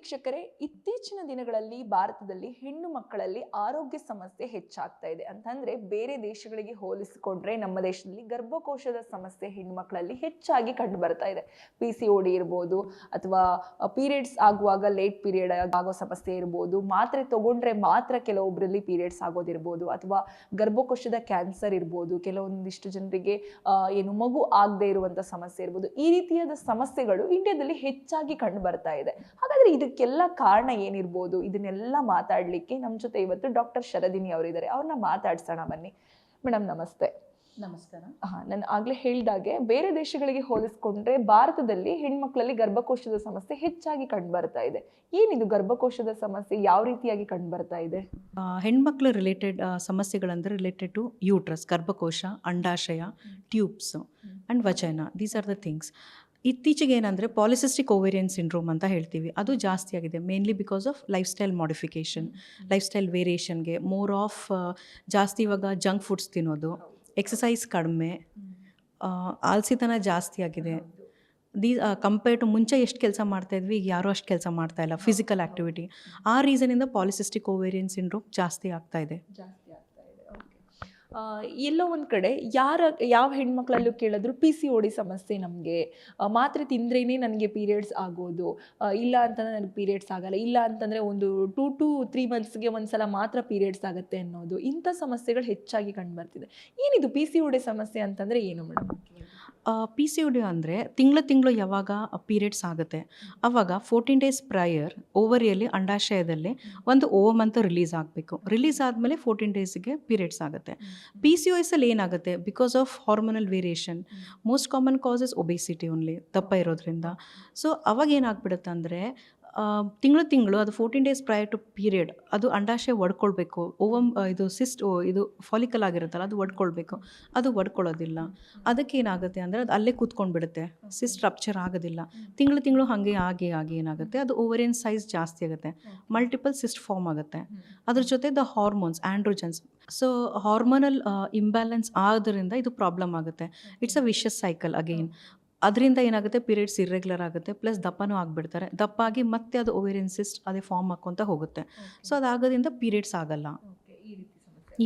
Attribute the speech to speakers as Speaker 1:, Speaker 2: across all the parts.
Speaker 1: ವೀಕ್ಷಕರೇ, ಇತ್ತೀಚಿನ ದಿನಗಳಲ್ಲಿ ಭಾರತದಲ್ಲಿ ಹೆಣ್ಣು ಮಕ್ಕಳಲ್ಲಿ ಆರೋಗ್ಯ ಸಮಸ್ಯೆ ಹೆಚ್ಚಾಗ್ತಾ ಇದೆ. ಅಂತಂದ್ರೆ ಬೇರೆ ದೇಶಗಳಿಗೆ ಹೋಲಿಸಿಕೊಂಡ್ರೆ ನಮ್ಮ ದೇಶದಲ್ಲಿ ಗರ್ಭಕೋಶದ ಸಮಸ್ಯೆ ಹೆಣ್ಣು ಮಕ್ಕಳಲ್ಲಿ ಹೆಚ್ಚಾಗಿ ಕಂಡು ಬರ್ತಾ ಇದೆ. ಪಿ ಸಿ ಡಿ ಇರ್ಬೋದು ಅಥವಾ ಪೀರಿಯಡ್ಸ್ ಆಗುವಾಗ ಲೇಟ್ ಪೀರಿಯಡ್ ಆಗೋ ಸಮಸ್ಯೆ ಇರ್ಬೋದು, ಮಾತ್ರೆ ತಗೊಂಡ್ರೆ ಮಾತ್ರ ಕೆಲವೊಬ್ಬರಲ್ಲಿ ಪೀರಿಯಡ್ಸ್ ಆಗೋದಿರ್ಬೋದು, ಅಥವಾ ಗರ್ಭಕೋಶದ ಕ್ಯಾನ್ಸರ್ ಇರ್ಬೋದು, ಕೆಲವೊಂದಿಷ್ಟು ಜನರಿಗೆ ಏನು ಮಗು ಆಗದೆ ಇರುವಂತ ಸಮಸ್ಯೆ ಇರ್ಬೋದು, ಈ ರೀತಿಯಾದ ಸಮಸ್ಯೆಗಳು ಇಂಡಿಯಾದಲ್ಲಿ ಹೆಚ್ಚಾಗಿ ಕಂಡು ಬರ್ತಾ ಇದೆ. ಹಾಗಾದ್ರೆ ಇದಕ್ಕೆಲ್ಲ ಕಾರಣ ಏನಿರ್ಬೋದು? ಇದನ್ನೆಲ್ಲ ಮಾತಾಡ್ಲಿಕ್ಕೆ ನಮ್ಮ ಜೊತೆ ಇವತ್ತು ಡಾಕ್ಟರ್ ಶರದಿನಿ ಅವರಿದ್ದಾರೆ. ಅವ್ರನ್ನ ಮಾತಾಡ್ಸೋಣ ಬನ್ನಿ. ಮೇಡಮ್ ನಮಸ್ತೆ.
Speaker 2: ನಮಸ್ಕಾರ.
Speaker 1: ಹಾ ನಾನು ಆಗ್ಲೇ ಹೇಳ್ದಾಗೆ ಬೇರೆ ದೇಶಗಳಿಗೆ ಹೋಲಿಸ್ಕೊಂಡ್ರೆ ಭಾರತದಲ್ಲಿ ಹೆಣ್ಮಕ್ಳಲ್ಲಿ ಗರ್ಭಕೋಶದ ಸಮಸ್ಯೆ ಹೆಚ್ಚಾಗಿ ಕಂಡು ಬರ್ತಾ ಇದೆ. ಏನಿದು ಗರ್ಭಕೋಶದ ಸಮಸ್ಯೆ? ಯಾವ ರೀತಿಯಾಗಿ ಕಂಡು ಬರ್ತಾ ಇದೆ?
Speaker 2: ಹೆಣ್ಮಕ್ಳು ಹೆಣ್ಮಕ್ಳ ರಿಲೇಟೆಡ್ ಸಮಸ್ಯೆಗಳಂದರೆ ರಿಲೇಟೆಡ್ ಟು ಯೂಟ್ರಸ್ ಗರ್ಭಕೋಶ ಅಂಡಾಶಯ ಟ್ಯೂಬ್ಸ್ ಅಂಡ್ ವಚನ ದೀಸ್ ಆರ್ ದ ಥಿಂಗ್ಸ್ ಇತ್ತೀಚೆಗೆ ಏನಂದರೆ ಪಾಲಿಸಿಸ್ಟಿಕ್ ಓವೇರಿಯನ್ ಸಿಂಡ್ರೋಮ್ ಅಂತ ಹೇಳ್ತೀವಿ. ಅದು ಜಾಸ್ತಿ ಆಗಿದೆ mainly because of life style modification life style ವೇರಿಯೇಷನ್ಗೆ more of ಜಾಸ್ತಿ ಇವಾಗ ಜಂಕ್ ಫುಡ್ಸ್ ತಿನ್ನೋದು ಎಕ್ಸಸೈಸ್ ಕಡಿಮೆ ಆಲ್ಸಿತನ ಜಾಸ್ತಿ ಆಗಿದೆ. ದೀ ಕಂಪೇರ್ ಟು ಮುಂಚೆ ಎಷ್ಟು ಕೆಲಸ ಮಾಡ್ತಾಯಿದ್ವಿ ಈಗ ಯಾರೂ ಅಷ್ಟು ಕೆಲಸ ಮಾಡ್ತಾ ಇಲ್ಲ ಫಿಸಿಕಲ್ ಆ್ಯಕ್ಟಿವಿಟಿ ಆ ರೀಸನಿಂದ ಪಾಲಿಸಿಸ್ಟಿಕ್ ಓವೇರಿಯನ್ ಸಿಂಡ್ರೋಮ್ ಜಾಸ್ತಿ ಆಗ್ತಾ ಇದೆ.
Speaker 1: ಎಲ್ಲೋ ಒಂದು ಕಡೆ ಯಾರ, ಯಾವ ಹೆಣ್ಮಕ್ಳಲ್ಲೂ ಕೇಳಿದ್ರು ಪಿ ಸಿ ಓಡಿ ಸಮಸ್ಯೆ ನಮಗೆ. ಮಾತ್ರೆ ತಿಂದ್ರೇ ನನಗೆ ಪೀರಿಯಡ್ಸ್ ಆಗೋದು. ಇಲ್ಲ ಅಂತಂದರೆ ನನಗೆ ಪೀರಿಯಡ್ಸ್ ಆಗಲ್ಲ. ಇಲ್ಲ ಅಂತಂದರೆ ಒಂದು ಟೂ ಟು ತ್ರೀ ಮಂತ್ಸ್ಗೆ ಒಂದ್ಸಲ ಮಾತ್ರ ಪೀರಿಯಡ್ಸ್ ಆಗುತ್ತೆ ಅನ್ನೋದು. ಇಂಥ ಸಮಸ್ಯೆಗಳು ಹೆಚ್ಚಾಗಿ ಕಂಡು ಬರ್ತಿದೆ ಏನಿದು ಪಿ ಸಿ ಓಡಿ ಸಮಸ್ಯೆ ಅಂತಂದರೆ ಏನು madam?
Speaker 2: P C U D ಅಂದರೆ ತಿಂಗಳು ತಿಂಗಳು ಯಾವಾಗ ಪೀರಿಯಡ್ಸ್ ಆಗುತ್ತೆ. ಆವಾಗ ಫೋರ್ಟೀನ್ ಡೇಸ್ ಪ್ರಯರ್ ಓವರಿಯಲ್ಲಿ ಅಂಡಾಶಯದಲ್ಲಿ ಒಂದು ಓವಮ್ ಅಂತ ರಿಲೀಸ್ ಆಗಬೇಕು. ರಿಲೀಸ್ ಆದಮೇಲೆ ಫೋರ್ಟೀನ್ ಡೇಸ್ಗೆ ಪೀರಿಯಡ್ಸ್ ಆಗುತ್ತೆ. ಪಿ ಸಿ ಒ ಏನಾಗುತ್ತೆ? Because of hormonal variation most common causes obesity only ದಪ್ಪ ಇರೋದ್ರಿಂದ. ಸೊ ಅವಾಗ ಏನಾಗ್ಬಿಡುತ್ತೆ ಅಂದರೆ ತಿಂಗಳು ತಿಂಗಳು, ಅದು fourteen days prior to period ಅದು ಅಂಡಾಶಯ ಒಡ್ಕೊಳ್ಬೇಕು. ಓವಮ್ ಇದು ಸಿಸ್ಟ್ ಇದು ಫಾಲಿಕಲ್ ಆಗಿರುತ್ತಲ್ಲ, ಅದು ಒಡ್ಕೊಳ್ಬೇಕು. ಅದು ಒಡ್ಕೊಳ್ಳೋದಿಲ್ಲ. ಅದಕ್ಕೆ ಏನಾಗುತ್ತೆ ಅಂದರೆ ಅದು ಅಲ್ಲೇ ಕೂತ್ಕೊಂಡ್ಬಿಡುತ್ತೆ. ಸಿಸ್ಟ್ ರಪ್ಚರ್ ಆಗೋದಿಲ್ಲ. ತಿಂಗಳು ತಿಂಗಳು ಹಾಗೆ ಆಗಿ ಆಗಿ ಏನಾಗುತ್ತೆ, ಅದು ಓವರಿಯನ್ ಸೈಜ್ ಜಾಸ್ತಿ ಆಗುತ್ತೆ. ಮಲ್ಟಿಪಲ್ ಸಿಸ್ಟ್ ಫಾರ್ಮ್ ಆಗುತ್ತೆ. ಅದ್ರ ಜೊತೆ the hormones androgens so hormonal imbalance ಆದ್ರಿಂದ ಇದು ಪ್ರಾಬ್ಲಮ್ ಆಗುತ್ತೆ. It's a vicious cycle again ಅದರಿಂದ ಏನಾಗುತ್ತೆ? ಪೀರಿಯಡ್ಸ್ ಇರ್ರೆಗ್ಯುಲರ್ ಆಗುತ್ತೆ ಪ್ಲಸ್ ದಪ್ಪನೂ ಆಗಿಬಿಡ್ತಾರೆ. ದಪ್ಪ ಆಗಿ ಮತ್ತೆ ಅದು ಓವೇರಿಯನ್ ಸಿಸ್ಟ್ ಅದೇ ಫಾರ್ಮ್ ಹಾಕ್ಕೊಂತ ಹೋಗುತ್ತೆ. ಸೊ ಅದಾಗೋದ್ರಿಂದ ಪೀರಿಯಡ್ಸ್ ಆಗಲ್ಲ.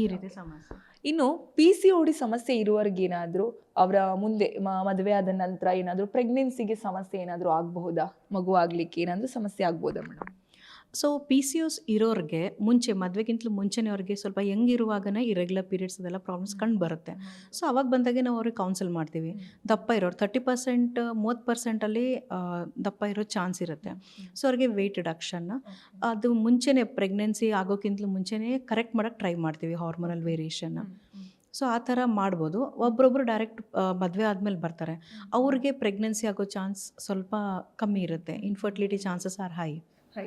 Speaker 2: ಈ ರೀತಿ ಸಮಸ್ಯೆ.
Speaker 1: ಇನ್ನು ಪಿ ಸಿ ಡಿ ಸಮಸ್ಯೆ ಇರುವವರಿಗೇನಾದರೂ ಅವರ ಮುಂದೆ ಮದುವೆ ಆದ ನಂತರ ಏನಾದರೂ ಪ್ರೆಗ್ನೆನ್ಸಿಗೆ ಸಮಸ್ಯೆ ಏನಾದರೂ ಆಗಬಹುದಾ? ಮಗು ಆಗಲಿಕ್ಕೆ ಏನಾದರೂ ಸಮಸ್ಯೆ ಆಗ್ಬೋದಾ madam?
Speaker 2: So P C US ಇರೋರಿಗೆ ಮುಂಚೆ ಮದುವೆಗಿಂತಲೂ ಮುಂಚೆನೇ ಅವ್ರಿಗೆ ಸ್ವಲ್ಪ ಹೆಂಗಿರುವಾಗನೇ ಇರೆಗ್ಯುಲರ್ ಪೀರಿಯಡ್ಸ್ ಅದೆಲ್ಲ ಪ್ರಾಬ್ಲಮ್ಸ್ ಕಂಡು ಬರುತ್ತೆ. ಸೊ ಅವಾಗ ಬಂದಾಗೆ ನಾವು ಅವ್ರಿಗೆ ಕೌನ್ಸಿಲ್ ಮಾಡ್ತೀವಿ. ದಪ್ಪ ಇರೋರು ತರ್ಟಿ ಪರ್ಸೆಂಟ್ ಮೂವತ್ತು ಪರ್ಸೆಂಟಲ್ಲಿ ದಪ್ಪ ಇರೋ ಚಾನ್ಸ್ ಇರುತ್ತೆ. ಸೊ ಅವ್ರಿಗೆ ವೆಯ್ಟ್ ರಿಡಕ್ಷನ್ ಅದು ಮುಂಚೆನೇ ಪ್ರೆಗ್ನೆನ್ಸಿ ಆಗೋಕ್ಕಿಂತಲೂ ಮುಂಚೆನೇ ಕರೆಕ್ಟ್ ಮಾಡೋಕ್ಕೆ ಟ್ರೈ ಮಾಡ್ತೀವಿ ಹಾರ್ಮೋನಲ್ ವೇರಿಯೇಷನ್ ಸೊ ಆ ಥರ ಮಾಡ್ಬೋದು. ಒಬ್ಬರೊಬ್ಬರು ಡೈರೆಕ್ಟ್ ಮದುವೆ ಆದಮೇಲೆ ಬರ್ತಾರೆ. ಅವ್ರಿಗೆ ಪ್ರೆಗ್ನೆನ್ಸಿ ಆಗೋ ಚಾನ್ಸ್ ಸ್ವಲ್ಪ ಕಮ್ಮಿ ಇರುತ್ತೆ. Infertility chances are high high